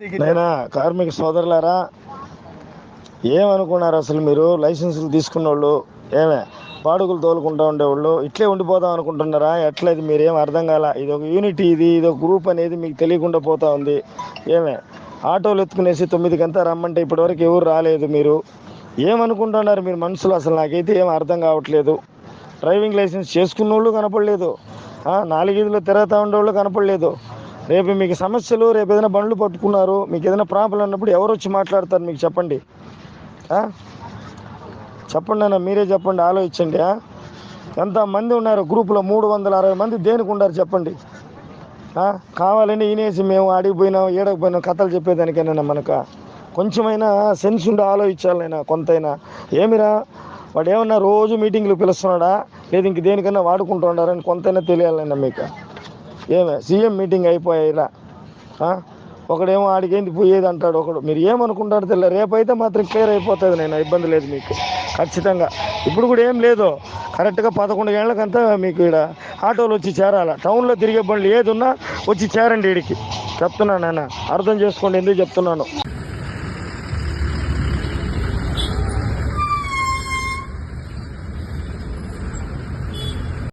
నైనా కార్మిక సోదరులారా ఏమనుకున్నారు అసలు మీరు? లైసెన్సులు తీసుకున్న వాళ్ళు ఏమే పాడుకులు తోలుకుంటా ఉండేవాళ్ళు ఇట్లే ఉండిపోదాం అనుకుంటున్నారా? ఎట్లయితే మీరేం అర్థం కాల? ఇది ఒక యూనిటీ ఇది ఇది ఒక గ్రూప్ అనేది మీకు తెలియకుండా పోతా ఉంది. ఏమే ఆటోలు ఎత్తుకునేసి తొమ్మిదికంతా రమ్మంటే ఇప్పటివరకు ఎవరు రాలేదు మీరు. ఏమనుకుంటున్నారు మీరు మనసులో అసలు నాకైతే ఏం అర్థం కావట్లేదు. డ్రైవింగ్ లైసెన్స్ చేసుకున్న వాళ్ళు కనపడలేదు. నాలుగైదులో నాలుగీదులో తిరుగుతూ ఉండేవాళ్ళు కనపడలేదు. రేపు మీకు సమస్యలు రేపు ఏదైనా బండ్లు పట్టుకున్నారు మీకు ఏదైనా ప్రాబ్లం అన్నప్పుడు ఎవరు వచ్చి మాట్లాడతారు మీకు చెప్పండి. చెప్పండి అన్న మీరే చెప్పండి ఆలోచించండి ఎంతమంది ఉన్నారు గ్రూపులో? మూడు వందల అరవై మంది దేనికి ఉన్నారు చెప్పండి. కావాలని ఈనేసి మేము ఆడిపోయినాం ఏడకపోయినాం కథలు చెప్పేదానికైనా మనకు. కొంచెమైనా సెన్స్ ఉండి ఆలోచించాలైనా కొంతైనా. ఏమిరా? వాడు ఏమన్నా రోజు మీటింగ్లు పిలుస్తున్నాడా? లేదు ఇంక దేనికన్నా ఉండారని కొంతైనా తెలియాలైనా మీకు. ఏమే? సీఎం మీటింగ్ అయిపోయాయిరా. ఒకడేమో ఆడికేంది పోయేది అంటాడు ఒకడు. మీరు ఏమనుకుంటారు తెల్ల రేపైతే మాత్రం క్లియర్ అయిపోతుంది నేను ఇబ్బంది లేదు మీకు. ఖచ్చితంగా. ఇప్పుడు కూడా ఏం లేదు. కరెక్ట్గా పదకొండు గంటలకంతా మీకు ఇక్కడ ఆటోలు వచ్చి చేరాల. టౌన్లో తిరిగే బండ్లు ఏది ఉన్నా వచ్చి చేరండి ఇడికి చెప్తున్నాను నాన్న అర్థం చేసుకోండి ఎందుకు చెప్తున్నాను.